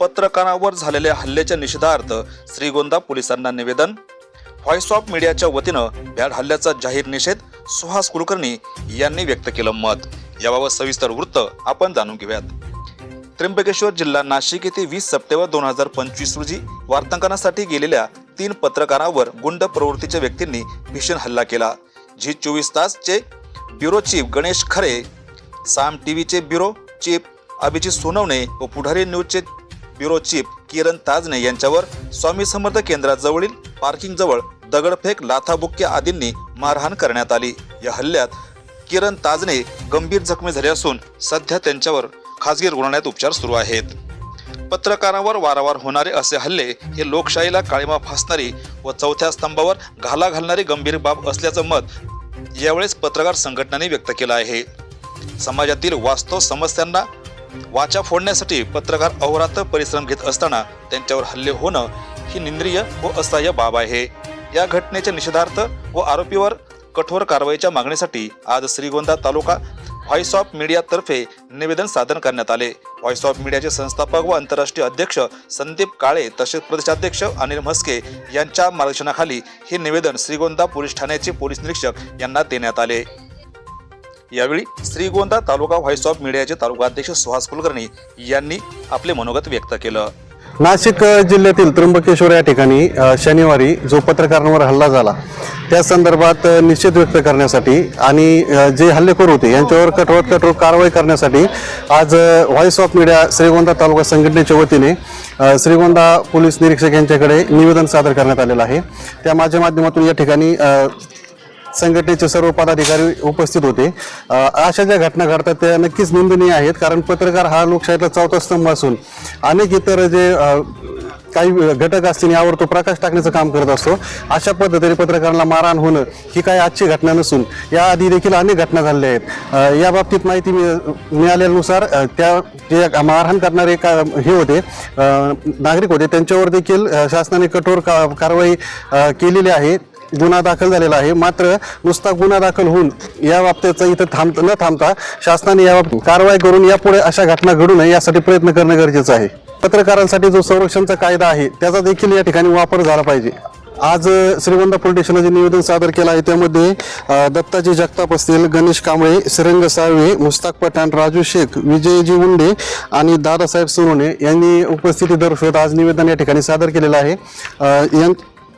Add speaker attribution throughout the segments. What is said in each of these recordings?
Speaker 1: पत्रकारावर झालेल्या हल्ल्याच्या निषेधार्थ श्रीगोंदा पोलिसांना निवेदन. व्हॉइस ऑफ मीडियाच्या वतीनं भ्याड हल्ल्याचा जाहीर निषेध सुहास कुलकर्णी यांनी व्यक्त केलं मत. याबाबत सविस्तर वृत्त आपण जाणून घेऊयात. त्र्यंबकेश्वर जिल्हा नाशिक येथे वीस सप्टेंबर दोन हजार पंचवीस रोजी वार्तांकनासाठी गेलेल्या तीन पत्रकारांवर गुंड प्रवृत्तीच्या व्यक्तींनी भीषण हल्ला केला. झी चोवीस तासचे bureau chief Ganesh Khare Saam T व्हीचे bureau chief Abhijit Sonawane व पुढारी न्यूजचे ब्युरो चीफ किरण ताजने यांच्यावर स्वामी समर्थ केंद्राजवळील पार्किंग जवळ दगडफेक लाथाबुक्या आदींनी मारहाण करण्यात आली. या हल्ल्यात किरण ताजने गंभीर जखमी झाले असून सध्या त्यांच्यावर खासगी रुग्णालयात उपचार सुरू आहेत. पत्रकारांवर वारंवार होणारे असे हल्ले हे लोकशाहीला काळीमा फासणारी व चौथ्या स्तंभावर घाला घालणारी गंभीर बाब असल्याचं मत यावेळेस पत्रकार संघटनांनी व्यक्त केलं आहे. समाजातील वास्तव समस्यांना वाचा फोडण्यासाठी पत्रकार अहोरात्र परिश्रम घेत असताना त्यांच्यावर हल्ले होणं ही निंद्रिय व असह्य बाब आहे. या घटनेच्या निषेधार्थ व आरोपीवर कठोर कारवाईच्या मागणीसाठी आज श्रीगोंदा तालुका व्हॉइस ऑफ मीडियातर्फे निवेदन सादर करण्यात आले. व्हॉइस ऑफ मीडियाचे संस्थापक व आंतरराष्ट्रीय अध्यक्ष संदीप काळे तसेच प्रदेशाध्यक्ष अनिल म्हस्के यांच्या मार्गदर्शनाखाली हे निवेदन श्रीगोंदा पोलीस ठाण्याचे पोलीस निरीक्षक यांना देण्यात आले. यावेळी श्रीगोंदा तालुका व्हॉइस ऑफ मीडियाचे तालुकाध्यक्ष सुहास कुलकर्णी यांनी आपले मनोगत व्यक्त केलं.
Speaker 2: नाशिक जिल्ह्यातील त्र्यंबकेश्वर या ठिकाणी शनिवारी जो पत्रकारांवर हल्ला झाला त्या संदर्भात निषेध व्यक्त करण्यासाठी आणि जे हल्लेखोर होते यांच्यावर कठोर कठोर कारवाई करण्यासाठी आज voice of media Shrigonda taluka संघटनेच्या वतीने श्रीगोंदा पोलीस निरीक्षक यांच्याकडे निवेदन सादर करण्यात आलेलं आहे. त्या माझ्या माध्यमातून या ठिकाणी संघटनेचे सर्व पदाधिकारी उपस्थित होते. अशा ज्या घटना घडतात त्या नक्कीच निंदनीय आहेत कारण पत्रकार हा लोकशाहीतला चौथा स्तंभ असून अनेक इतर जे काही घटक असतील यावर तो प्रकाश टाकण्याचं काम करत असतो. अशा पद्धतीने पत्रकारांना मारहाण होणं ही काही आजची घटना नसून याआधी देखील अनेक घटना झालेल्या आहेत. या बाबतीत माहिती मिळाल्यानुसार त्या जे मारहाण करणारे का हे होते नागरिक होते त्यांच्यावर देखील शासनाने कठोर का कारवाई केलेली आहे. गुन्हा दाखल झालेला आहे. मात्र नुसता गुन्हा दाखल होऊन या बाबतीचा इथं थांब न थांबता शासनाने या बाबतीत कारवाई करून यापुढे अशा घटना घडू नये यासाठी प्रयत्न करणं गरजेचं आहे. पत्रकारांसाठी जो संरक्षणचा कायदा आहे त्याचा देखील या ठिकाणी वापर झाला पाहिजे. आज अ, श्रीगोंदा पोलीस जे निवेदन सादर केलं आहे त्यामध्ये दत्ताजी जगताप असतील गणेश कांबळे श्रीरंग साळवे मुस्ताक पठाण राजू शेख विजयजी उंडे आणि दादासाहेब सोनवणे यांनी उपस्थिती दर्शवत आज निवेदन या ठिकाणी सादर केलेलं आहे.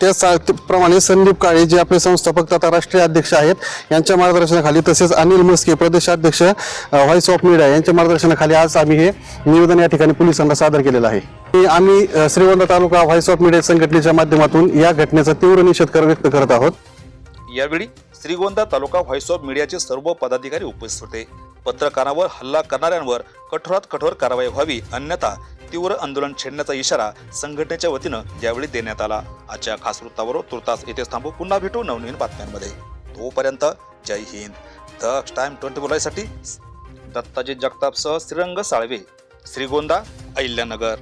Speaker 2: त्या प्रमाणे संदीप काळे जे आपले संस्थापक तथा राष्ट्रीय अध्यक्ष आहेत यांच्या मार्गदर्शनाखाली तसेच अनिल मस्के प्रदेशाध्यक्ष व्हॉइस ऑफ मीडिया यांच्या मार्गदर्शनाखाली आज आम्ही हे निवेदन या ठिकाणी पोलिसांना सादर केलेलं आहे. आम्ही अ, Shrigonda taluka voice of media संघटनेच्या माध्यमातून या घटनेचा तीव्र निषेध कर व्यक्त करत आहोत.
Speaker 1: यावेळी श्रीगोंदा तालुका व्हॉइस ऑफ मीडियाचे सर्व पदाधिकारी उपस्थित होते. पत्रकारांवर हल्ला करणाऱ्यांवर कठोरात कठोर कारवाई व्हावी अन्यथा तीव्र आंदोलन छेडण्याचा इशारा संघटनेच्या वतीनं यावेळी देण्यात आला. आजच्या खास वृत्तावर तुर्तास येथेच थांबू. पुन्हा भेटू नवनवीन बातम्यांमध्ये. तोपर्यंत Jai Hind. The time twenty बोलायसाठी Dattaji जगतापसह श्रीरंग साळवे श्रीगोंदा अहिल्यानगर.